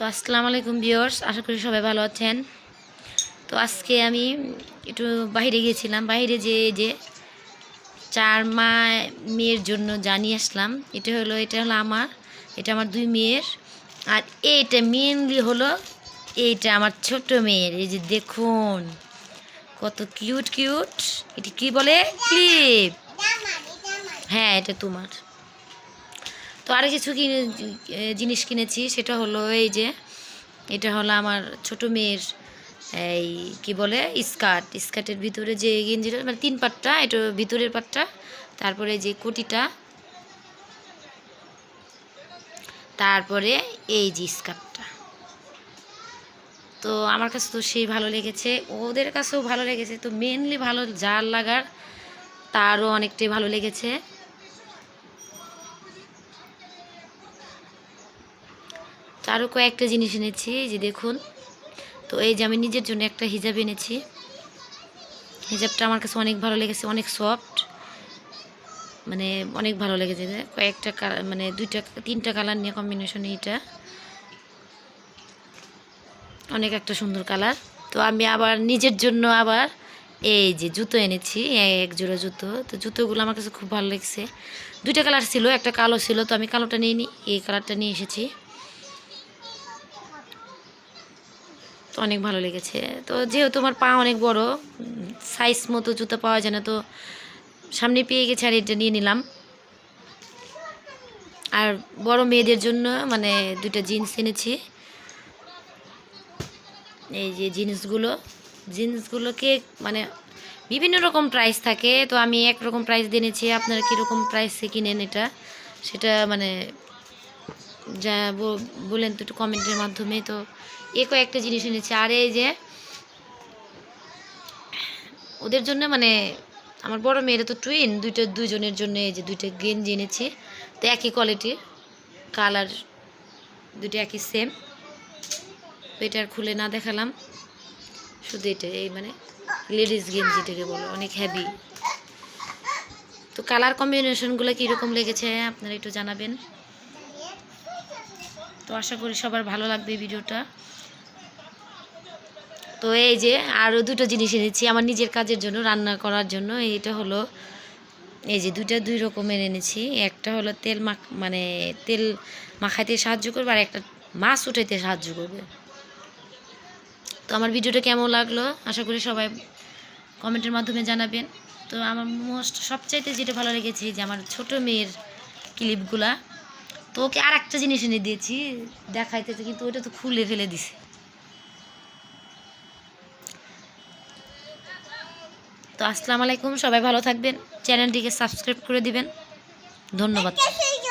তো আসসালামু আলাইকুম ভিউয়ার্স আশা করি সবাই ভালো আছেন। তো আজকে আমি একটু বাইরে গিয়েছিলাম বাইরে যে যে চার মা মেয়ের জন্য জানিয়ে আসলাম এটা হলো এটা হলো আমার এটা আমার দুই মেয়ের আর এইটা মেনলি হলো এইটা আমার ছোট মেয়ের এই যে দেখুন কত কিউট কিউট এটা কি বলে? ক্লিপ। হ্যাঁ এটা তোমার। তো আরও কিছু কিনে জিনিস কিনেছি, সেটা হলো এই যে, এটা হলো আমার ছোট মেয়ের, এই কি বলে, স্কার্ট। স্কার্টের ভিতরে যে গেঞ্জিটা মানে তিন পাটটা, এটা ভিতরের পাটটা, তারপরে যে কোটিটা, তারপরে এই যে স্কার্টটা। তো আমার কাছে তো সেই ভালো লেগেছে, ওদের কাছেও ভালো লেগেছে, তো মেনলি ভালো যার লাগার, তারও অনেকটাই ভালো লেগেছে। তো আরও কয়েকটা জিনিস এনেছি যে দেখুন। তো এই যে আমি নিজের জন্য একটা হিজাব এনেছি। হিজাবটা আমার কাছে অনেক ভালো লেগেছে, অনেক সফট। মানে অনেক ভালো লেগেছে কয়েকটা মানে দুইটা, তিনটা কালার নিয়ে কম্বিনেশন এইটা। অনেক একটা সুন্দর কালার। তো আমি আবার নিজের জন্য আবার এই যে জুতো এনেছি, এক জোড়া জুতো। তো জুতোগুলো আমার কাছে খুব ভালো লেগেছে। দুইটা কালার ছিল, একটা কালো ছিল, তো আমি কালোটা নিয়ে নিই এই কালারটা নিয়ে এসেছি। তো অনেক ভালো লেগেছে। তো যেহেতু আমার পা অনেক বড় সাইজ মতো জুতো পাওয়া যায় না, তো সামনে পেয়ে গেছে আর এটা নিয়ে নিলাম। আর বড় মেয়েদের জন্য মানে দুটো জিন্স এনেছি। এই যে জিন্সগুলো জিন্সগুলোকে মানে বিভিন্ন রকম প্রাইস থাকে, তো আমি একরকম প্রাইস দিয়ে এনেছি। আপনারা কীরকম প্রাইসে কিনেন এটা? সেটা মানে যা বলেন তো একটু কমেন্টের মাধ্যমে তো। এ কয়েকটা জিনিস এনেছি। আর এই যে, ওদের জন্য মানে আমার বড় মেয়েরা তো টুইন দুইটা দুজনের জন্য এই যে দুইটা গেঞ্জি এনেছি। তো একই কোয়ালিটির কালার দুটো একই সেম তো এটা আর খুলে না দেখালাম। শুধু এটা, এই মানে লেডিস গেঞ্জিটাকে বলো, অনেক হ্যাভি তো কালার কম্বিনেশনগুলো কীরকম লেগেছে, আপনারা একটু জানাবেন। তো আশা করি সবার ভালো লাগবে ভিডিওটা। তো এই যে আরও দুটো জিনিস এনেছি আমার নিজের কাজের জন্য, রান্না করার জন্য। এইটা হলো, এই যে দুইটা দুই রকমের এনেছি। একটা হলো তেল মাখ মানে তেল মাখাইতে সাহায্য করবে আর একটা মাছ উঠাইতে সাহায্য করবে। তো আমার ভিডিওটা কেমন লাগল? আশা করি সবাই কমেন্টের মাধ্যমে জানাবেন। তো আমার মোস্ট সবচাইতে যেটা ভালো লেগেছে যে আমার ছোট মেয়ের ক্লিপগুলা তো ওকে আর একটা জিনিস এনে দিয়েছি দেখাইতেছে কিন্তু ওটা তো খুলে ফেলে দিছে। তো আসসালামু আলাইকুম, সবাই ভালো থাকবেন, চ্যানেলটিকে সাবস্ক্রাইব করে দিবেন। ধন্যবাদ।